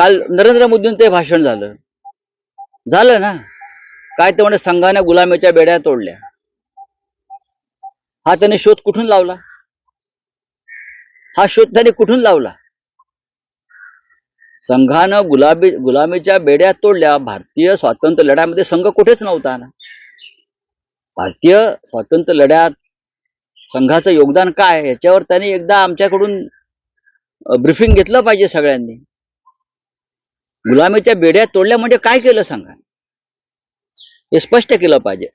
काल नरेंद्र मोदींचं भाषण झालं. झालं ना? काय ते म्हणे संघाने गुलामीच्या बेड्या तोडल्या. हा त्याने शोध कुठून लावला? हा शोध त्याने कुठून लावला? संघानं गुलाबी गुलामीच्या बेड्या तोडल्या. भारतीय स्वातंत्र्य लढ्यामध्ये संघ कुठेच नव्हता ना? भारतीय स्वातंत्र्य लढ्यात संघाचं योगदान काय याच्यावर त्यांनी एकदा आमच्याकडून ब्रिफिंग घेतलं पाहिजे सगळ्यांनी. गुलामीच्या बेड्या तोडल्या म्हणजे काय केलं सांगा? हे स्पष्ट केलं पाहिजे.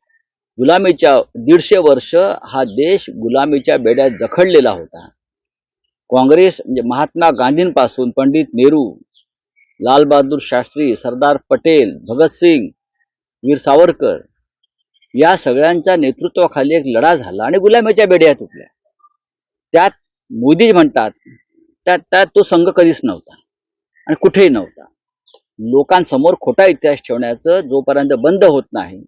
गुलामीच्या दीडशे वर्ष हा देश गुलामीच्या बेड्यात जखडलेला होता. काँग्रेस म्हणजे महात्मा गांधींपासून पंडित नेहरू लालबहादूर शास्त्री सरदार पटेल भगतसिंग वीर सावरकर या सगळ्यांच्या नेतृत्वाखाली एक लढा झाला आणि गुलामीच्या बेड्या तुटल्या. त्यात मोदी म्हणतात त्यात त्यात तो संघ कधीच नव्हता आणि कुठेही नव्हता. लोकांसमोर खोटा इतिहास ठेवण्याचं जोपर्यंत बंद होत नाही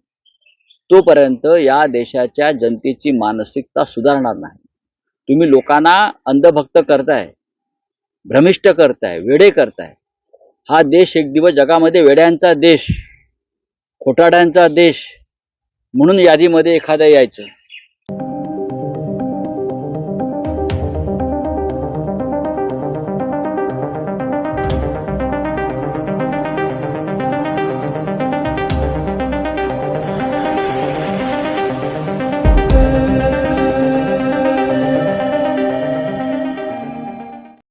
तोपर्यंत या देशाच्या जनतेची मानसिकता सुधारणार नाही. तुम्ही लोकांना अंधभक्त करताय भ्रमिष्ट करताय वेडे करताय. हा देश एक दिवस जगामध्ये वेड्यांचा देश खोटाड्यांचा देश म्हणून यादीमध्ये एखादा यायचं.